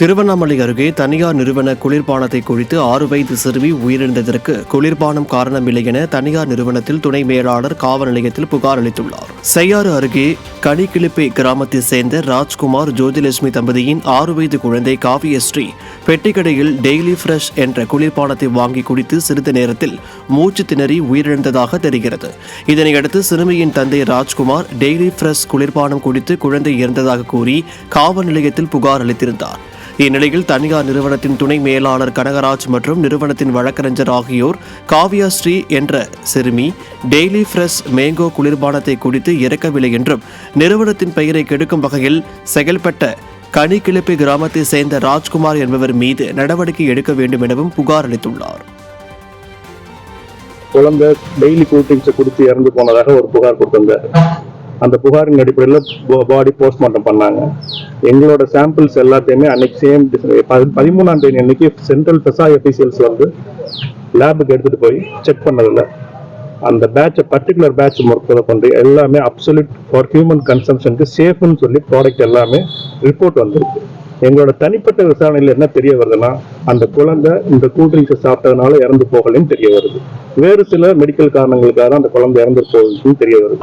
திருவண்ணாமலை அருகே தனியார் நிறுவன குளிர்பானத்தை குழித்து ஆறு வயது சிறுமி உயிரிழந்ததற்கு குளிர்பானம் காரணமில்லை என தனியார் நிறுவனத்தில் துணை மேலாளர் காவல் நிலையத்தில் புகார் அளித்துள்ளார். செய்யாறு அருகே கனிக்கிளிப்பை கிராமத்தைச் சேர்ந்த ராஜ்குமார் ஜோதிலட்சுமி தம்பதியின் ஆறு வயது குழந்தை காவியஸ்ரீ பெட்டிக்கடையில் டெய்லி ஃப்ரெஷ் என்ற குளிர்பானத்தை வாங்கி குடித்து சிறிது நேரத்தில் மூச்சு திணறி உயிரிழந்ததாக தெரிகிறது. இதனையடுத்து சிறுமியின் தந்தை ராஜ்குமார் டெய்லி ஃப்ரெஷ் குளிர்பானம் குடித்து குழந்தை இறந்ததாக கூறி காவல் நிலையத்தில் புகார் அளித்திருந்தார். இந்நிலையில் தனியார் நிறுவனத்தின் துணை மேலாளர் கனகராஜ் மற்றும் நிறுவனத்தின் வழக்கறிஞர் ஆகியோர் காவியா ஸ்ரீ என்ற சிறுமி டெய்லி ஃப்ரெஷ் மேங்கோ குளிர்பானத்தை குடித்து இறக்கவில்லை என்றும் நிறுவனத்தின் பெயரை கெடுக்கும் வகையில் செயல்பட்ட கனிக்கிழப்பி கிராமத்தை சேர்ந்த ராஜ்குமார் என்பவர் மீது நடவடிக்கை எடுக்க வேண்டும் எனவும் புகார் அளித்துள்ளார். குழந்தை டெய்லி கூல் கொடுத்து இறந்து போனதாக ஒரு புகார் கொடுத்திருந்தார். அந்த புகாரின் அடிப்படையில் பாடி போஸ்ட்மார்ட்டம் பண்ணாங்க. எங்களோட சாம்பிள்ஸ் எல்லாத்தையுமே அன்னைக்கு சேம் பதிமூணாம் தேதி அன்னைக்கு சென்ட்ரல் பெசா எஃபிசியல்ஸ் வந்து லேபுக்கு எடுத்துட்டு போய் செக் பண்ணதில்லை அந்த பேட்சை பர்டிகுலர் பேட்ச் முற்பதை கொண்டு எல்லாமே அப்சல்யூட் ஃபார் ஹியூமன் கன்சம்ஷனுக்கு சேஃப்னு சொல்லி ப்ராடக்ட் எல்லாமே ரிப்போர்ட் வந்திருக்கு. எங்களோட தனிப்பட்ட விசாரணையில் என்ன தெரிய வருதுன்னா அந்த குழந்தை இந்த கூல்ட்ரிங்க்ஸை சாப்பிட்டதுனால இறந்து போகலன்னு தெரிய வருது. வேறு சில மெடிக்கல் காரணங்களுக்காக அந்த குழந்தை இறந்து போகுதுன்னு தெரிய வருது.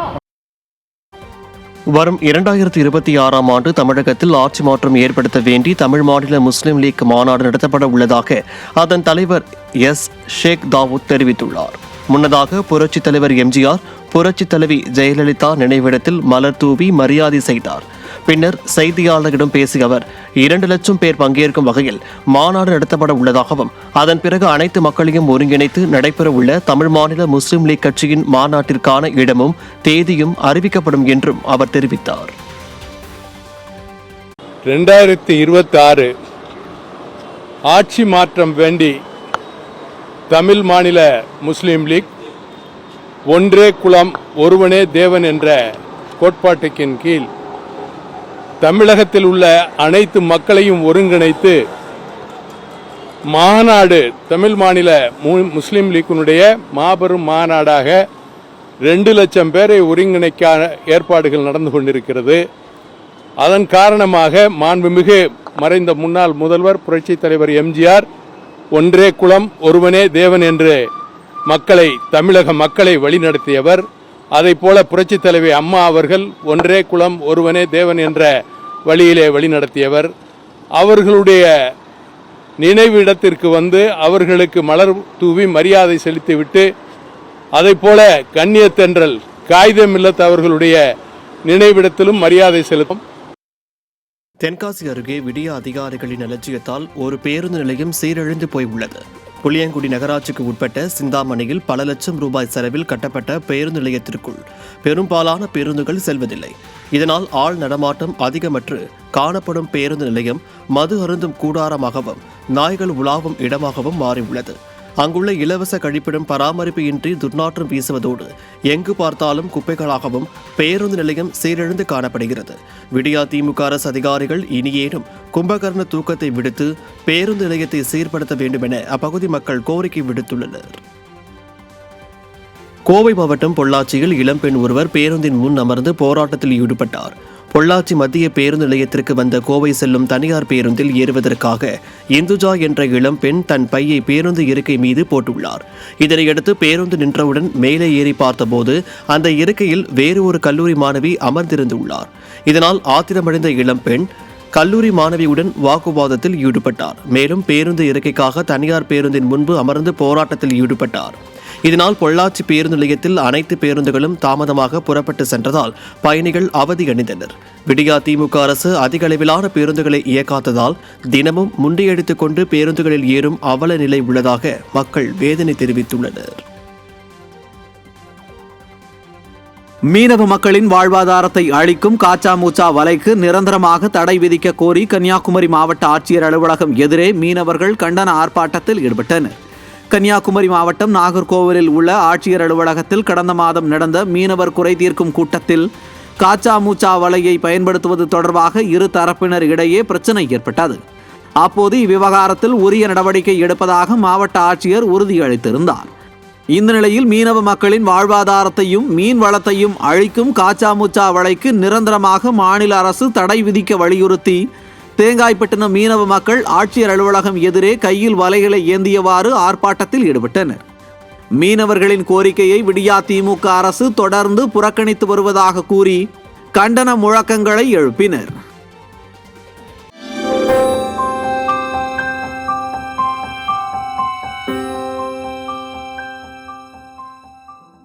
வரும் இரண்டாயிரத்தி இருபத்தி ஆறாம் ஆண்டு தமிழகத்தில் ஆட்சி மாற்றம் ஏற்படுத்த வேண்டி தமிழ் மாநில முஸ்லிம் லீக் மாநாடு நடத்தப்பட உள்ளதாக அதன் தலைவர் எஸ் ஷேக் தாவூத் தெரிவித்துள்ளார். முன்னதாக புரட்சித் தலைவர் எம்ஜிஆர் புரட்சித் தலைவி ஜெயலலிதா நினைவிடத்தில் மலர் தூவி மரியாதை செய்தார். பின்னர் செய்தியாளர்களிடம் பேசிய அவர் இரண்டு லட்சம் பேர் பங்கேற்கும் வகையில் மாநாடு நடத்தப்பட உள்ளதாகவும் அதன் பிறகு அனைத்து மக்களையும் ஒருங்கிணைத்து நடைபெறவுள்ள தமிழ் மாநில முஸ்லிம் லீக் கட்சியின் மாநாட்டிற்கான இடமும் தேதியும் அறிவிக்கப்படும் என்றும் அவர் தெரிவித்தார். ரெண்டாயிரத்தி இருபத்தி ஆறு ஆட்சி மாற்றம் வேண்டி தமிழ் மாநில முஸ்லீம் லீக் ஒன்றே குலம் ஒருவனே தேவன் என்ற கோட்பாட்டுக்கின் கீழ் தமிழகத்தில் உள்ள அனைத்து மக்களையும் ஒருங்கிணைத்து மாநாடு தமிழ் மாநில மு- முஸ்லீம் லீக்கினுடைய மாபெரும் மாநாடாக ரெண்டு லட்சம் பேரை ஒருங்கிணைக்க ஏற்பாடுகள் நடந்து கொண்டிருக்கிறது. அதன் காரணமாக மாண்புமிகு மறைந்த முன்னாள் முதல்வர் புரட்சித் தலைவர் எம்ஜிஆர் ஒன்றே குலம் ஒருவனே தேவன் என்று மக்களை தமிழக மக்களை வழிநடத்தியவர். அதைப் போல புரட்சித் தலைவி அம்மா அவர்கள் ஒன்றே குலம் ஒருவனே தேவன் என்ற வழியிலே வழிநடத்தியவர். அவர்களுடைய நினைவு இடத்திற்கு வந்து அவர்களுக்கு மலர் தூவி மரியாதை செலுத்திவிட்டு அதைப் போல கண்ணியத்தென்றல் காகிதம் இல்லத்து அவர்களுடைய நினைவிடத்திலும் மரியாதை செலுத்தும். தென்காசி அருகே விடிய அதிகாரிகளின் அலட்சியத்தால் ஒரு பேருந்து நிலையம் சீரழிந்து போய் உள்ளது. புளியங்குடி நகராட்சிக்கு உட்பட்ட சிந்தாமணியில் பல லட்சம் ரூபாய் செலவில் கட்டப்பட்ட பேருந்து நிலையத்திற்குள் பெரும்பாலான பேருந்துகள் செல்வதில்லை. இதனால் ஆள் நடமாட்டம் அதிகமற்று காணப்படும் பேருந்து நிலையம் மது அருந்தும் கூடாரமாகவும் நாய்கள் உலாவும் இடமாகவும் மாறியுள்ளது. அங்குள்ள இலவச கழிப்பிடம் பராமரிப்பு இன்றி துர்நாற்றம் வீசுவதோடு எங்கு பார்த்தாலும் குப்பைகளாகவும் பேருந்து நிலையம் சீரழிந்து காணப்படுகிறது. விடியா திமுக அரசு அதிகாரிகள் இனியேனும் கும்பகர்ண தூக்கத்தை விடுத்து பேருந்து நிலையத்தை சீர்படுத்த வேண்டும் என அப்பகுதி மக்கள் கோரிக்கை விடுத்துள்ளனர். கோவை மாவட்டம் பொள்ளாச்சியில் இளம்பெண் ஒருவர் பேருந்தின் முன் அமர்ந்து போராட்டத்தில் ஈடுபட்டார். பொள்ளாச்சி மத்திய பேருந்து நிலையத்திற்கு வந்த கோவை செல்லும் தனியார் பேருந்தில் ஏறுவதற்காக இந்துஜா என்ற இளம்பெண் தன் பையை பேருந்து இருக்கை மீது போட்டுள்ளார். இதனையடுத்து பேருந்து நின்றவுடன் மேலே ஏறி பார்த்தபோது அந்த இருக்கையில் வேறு ஒரு கல்லூரி மாணவி அமர்ந்திருந்துள்ளார். இதனால் ஆத்திரமடைந்த இளம்பெண் கல்லூரி மாணவியுடன் வாக்குவாதத்தில் ஈடுபட்டார். மேலும் பேருந்து இருக்கைக்காக தனியார் பேருந்தின் முன்பு அமர்ந்து போராட்டத்தில் ஈடுபட்டார். இதனால் பொள்ளாச்சி பேருந்து நிலையத்தில் அனைத்து பேருந்துகளும் தாமதமாக புறப்பட்டு சென்றதால் பயணிகள் அவதி அணிந்தனர். விடியா திமுக அரசு அதிக அளவிலான பேருந்துகளை இயக்காததால் தினமும் முண்டியடித்துக் கொண்டு பேருந்துகளில் ஏறும் அவல நிலை உள்ளதாக மக்கள் வேதனை தெரிவித்துள்ளனர். மீனவ மக்களின் வாழ்வாதாரத்தை அளிக்கும் காச்சா மூச்சா வலைக்கு நிரந்தரமாக தடை விதிக்க கோரி கன்னியாகுமரி மாவட்ட ஆட்சியர் அலுவலகம் எதிரே மீனவர்கள் கண்டன ஆர்ப்பாட்டத்தில் ஈடுபட்டனர். கன்னியாகுமரி மாவட்டம் நாகர்கோவிலில் உள்ள ஆட்சியர் அலுவலகத்தில் கடந்த மாதம் நடந்த மீனவர் குறை தீர்க்கும் கூட்டத்தில் காச்சா மூச்சா வலையை பயன்படுத்துவது தொடர்பாக இரு தரப்பினர் இடையே பிரச்சனை ஏற்பட்டது. அப்போது இவ்விவகாரத்தில் உரிய நடவடிக்கை எடுப்பதாக மாவட்ட ஆட்சியர் உறுதியளித்திருந்தார். இந்த நிலையில் மீனவ மக்களின் வாழ்வாதாரத்தையும் மீன் வளத்தையும் அழிக்கும் காச்சா மூச்சா வலைக்கு நிரந்தரமாக மாநில அரசு தடை விதிக்க வலியுறுத்தி தேங்காய்பட்டினம் மீனவ மக்கள் ஆட்சியர் அலுவலகம் எதிரே கையில் வலைகளை ஏந்தியவாறு ஆர்ப்பாட்டத்தில் ஈடுபட்டனர். மீனவர்களின் கோரிக்கையை விடியா திமுக அரசு தொடர்ந்து புறக்கணித்து வருவதாக கூறி கண்டன முழக்கங்களை எழுப்பினர்.